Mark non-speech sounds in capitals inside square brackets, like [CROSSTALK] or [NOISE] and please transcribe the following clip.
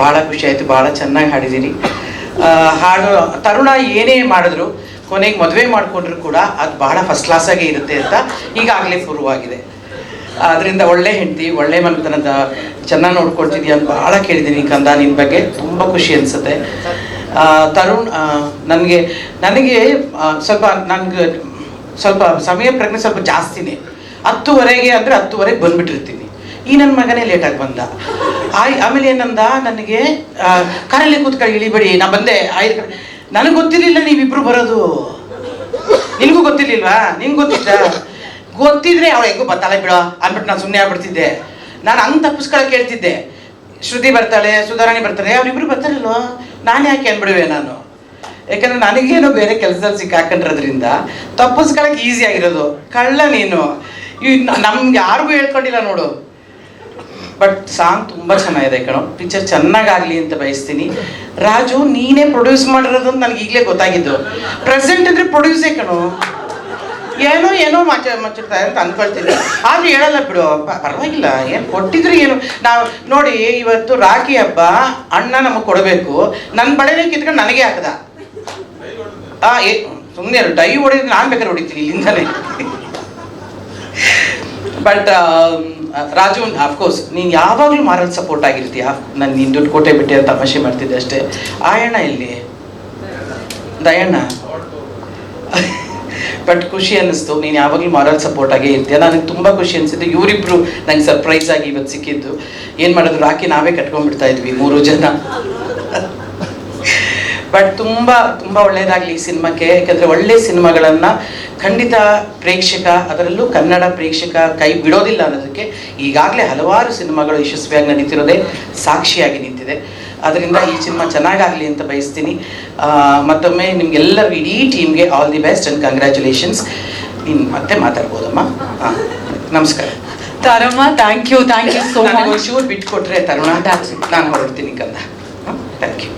ಭಾಳ ಖುಷಿ ಆಯಿತು ಭಾಳ ಚೆನ್ನಾಗಿ ಹಾಡಿದ್ದೀರಿ. ಹಾಡು, ತರುಣ ಏನೇ ಮಾಡಿದ್ರು, ಕೊನೆಗೆ ಮದುವೆ ಮಾಡಿಕೊಂಡ್ರು ಕೂಡ ಅದು ಭಾಳ ಫಸ್ಟ್ ಕ್ಲಾಸಾಗೇ ಇರುತ್ತೆ ಅಂತ ಈಗಾಗಲೇ ಪೂರ್ವವಾಗಿದೆ ಅದರಿಂದ ಒಳ್ಳೆ ಹೆಂಡತಿ, ಒಳ್ಳೆ ಮನೆತನದ ಚೆನ್ನಾಗಿ ನೋಡ್ಕೊಳ್ತಿದ್ಯಾ ಅಂತ ಭಾಳ ಕೇಳಿದ್ದೀನಿ ಕಂದ ನಿನ್ನ ಬಗ್ಗೆ. ತುಂಬ ಖುಷಿ ಅನಿಸುತ್ತೆ. ತರುಣ್ ನನಗೆ ನನಗೆ ಸ್ವಲ್ಪ ನನಗೆ ಸ್ವಲ್ಪ ಸಮಯ ಪ್ರಜ್ಞೆ ಸ್ವಲ್ಪ ಜಾಸ್ತಿನೇ. ಹತ್ತುವರೆಗೆ ಅಂದರೆ ಹತ್ತುವರೆಗೆ ಬಂದ್ಬಿಟ್ಟಿರ್ತೀನಿ. ಈ ನನ್ನ ಮಗನೇ ಲೇಟಾಗಿ ಬಂದ. ಆಯ್, ಆಮೇಲೆ ಏನಂದ, ನನಗೆ ಕರಲ್ಲಿ ಕೂತ್ಕೊಳ್ಳಿ ಇಳಿಬೇಡಿ, ನಾ ಬಂದೆ. ಆಯ್ತು ನನಗೆ ಗೊತ್ತಿರಲಿಲ್ಲ ನೀವಿಬ್ರು ಬರೋದು. ನಿನಗೂ ಗೊತ್ತಿರ್ಲಿಲ್ವಾ? ನಿನ್ಗೆ ಗೊತ್ತಿದ್ದ ಗೊತ್ತಿದ್ರೆ ಅವಳು ಹೆಂಗೂ ಬರ್ತಾಳೆ ಬಿಡೋ ಅಂದ್ಬಿಟ್ಟು ನಾನು ಸುಮ್ಮನೆ ಆಗ್ಬಿಡ್ತಿದ್ದೆ. ನಾನು ಹಂಗೆ ತಪ್ಪಿಸ್ಕೊಳಕ್ಕೆ ಹೇಳ್ತಿದ್ದೆ. ಶ್ರುತಿ ಬರ್ತಾಳೆ, ಸುಧಾರಾಣಿ ಬರ್ತಾಳೆ ಅವರಿಬ್ರು ಬರ್ತಾರಲ್ವ? ನಾನು ಯಾಕೆ ಅಂದ್ಬಿಡುವೆ ನಾನು? ಯಾಕಂದ್ರೆ ನನಗೇನೋ ಬೇರೆ ಕೆಲಸದಲ್ಲಿ ಸಿಕ್ಕಾಕೊಂಡಿರೋದ್ರಿಂದ ತಪ್ಪಿಸ್ಕೊಳಕ್ಕೆ ಈಸಿ ಆಗಿರೋದು. ಕಳ್ಳ ನೀನು. ಈ ನಮ್ಗೆ ಯಾರಿಗೂ ಹೇಳ್ಕೊಂಡಿಲ್ಲ ನೋಡು. ಬಟ್ ಸಾಂಗ್ ತುಂಬ ಚೆನ್ನಾಗಿದೆ ಕಣೋ. ಪಿಕ್ಚರ್ ಚೆನ್ನಾಗಾಗ್ಲಿ ಅಂತ ಬಯಸ್ತೀನಿ. ರಾಜು, ನೀನೇ ಪ್ರೊಡ್ಯೂಸ್ ಮಾಡಿರೋದು ಅಂತ ನನಗೆ ಈಗಲೇ ಗೊತ್ತಾಗಿದ್ದು. ಪ್ರೆಸೆಂಟ್ ಅಂದರೆ ಪ್ರೊಡ್ಯೂಸೇ ಕಣೋ. ಏನೋ ಏನೋ ಮಾಚ ಮಚ್ಚಿರ್ತಾರೆ ಅಂತ ಅನ್ಕೊಳ್ತೀನಿ. ಆದ್ರೆ ಹೇಳಲ್ಲ ಬಿಡು. ಪರವಾಗಿಲ್ಲ. ಏನು ಕೊಟ್ಟಿದ್ರು ಏನು? ನಾವು ನೋಡಿ, ಇವತ್ತು ರಾಖಿ ಹಬ್ಬ, ಅಣ್ಣ ನಮಗೆ ಕೊಡಬೇಕು. ನನ್ನ ಬಳೆನೇ ಕಿತ್ಕೊಂಡು ನನಗೆ ಹಾಕದ. ಏ ಸುಮ್ಮನೆ ಡೈ ಹೊಡಿದ್ರೆ ನಾನು ಬೇಕಾದ್ರೆ ಹೊಡಿತೀನಿ ಇಲ್ಲಿಂದಲೇ ಬಟ್ ರಾಜು ಅಫ್ಕೋರ್ಸ್ ನೀನು ಯಾವಾಗಲೂ ಮಾರಲ್ ಸಪೋರ್ಟ್ ಆಗಿರ್ತೀಯ? ನಾನು ನೀನು ದುಡ್ಡು ಕೊಟ್ಟೆ ಬಿಟ್ಟೆ ಅಂತ ತಮಾಷೆ ಮಾಡ್ತಿದ್ದೆ ಅಷ್ಟೇ. ಆಯಣ್ಣ ಇಲ್ಲಿ ದಯಣ್ಣ? ಬಟ್ [LAUGHS] ಖುಷಿ ಅನ್ನಿಸ್ತು. ನೀನು ಯಾವಾಗಲೂ ಮಾರಲ್ ಸಪೋರ್ಟ್ ಆಗೇ ಇರ್ತೀಯ. ನನಗೆ ತುಂಬ ಖುಷಿ ಅನಿಸಿದ್ದು. ಇವರಿಬ್ಬರು ನಂಗೆ ಸರ್ಪ್ರೈಸ್ ಆಗಿ ಇವತ್ತು ಸಿಕ್ಕಿದ್ದು. ಏನು ಮಾಡೋದು ರಾಕಿ ನಾವೇ ಕಟ್ಕೊಂಡ್ಬಿಡ್ತಾ ಇದ್ವಿ ಮೂರು ಜನ. [LAUGHS] ಬಟ್ ತುಂಬ ತುಂಬ ಒಳ್ಳೆಯದಾಗಲಿ ಈ ಸಿನಿಮಾಕ್ಕೆ. ಯಾಕಂದರೆ ಒಳ್ಳೆ ಸಿನಿಮಾಗಳನ್ನು ಖಂಡಿತ ಪ್ರೇಕ್ಷಕ ಅದರಲ್ಲೂ ಕನ್ನಡ ಪ್ರೇಕ್ಷಕ ಕೈ ಬಿಡೋದಿಲ್ಲ ಅನ್ನೋದಕ್ಕೆ ಈಗಾಗಲೇ ಹಲವಾರು ಸಿನಿಮಾಗಳು ಯಶಸ್ವಿಯಾಗಿ ನಡೀತಿರೋದೇ ಸಾಕ್ಷಿಯಾಗಿ ನಿಂತಿದೆ. ಅದರಿಂದ ಈ ಸಿನಿಮಾ ಚೆನ್ನಾಗಾಗಲಿ ಅಂತ ಬಯಸ್ತೀನಿ. ಮತ್ತೊಮ್ಮೆ ನಿಮಗೆಲ್ಲರಿಗೂ ಇಡೀ ಟೀಮ್ಗೆ all the best and congratulations ಇನ್ನು ಮತ್ತೆ ಮಾತಾಡ್ಬೋದಮ್ಮ? ಹಾಂ ನಮಸ್ಕಾರ. ತರಮ್ಮ thank you thank you so much sure ಬಿಟ್ಟು ಕೊಟ್ಟರೆ ತರುಣ. ನಾನು ಹೊರಡ್ತೀನಿ ಕಂದ ಥ್ಯಾಂಕ್ ಯು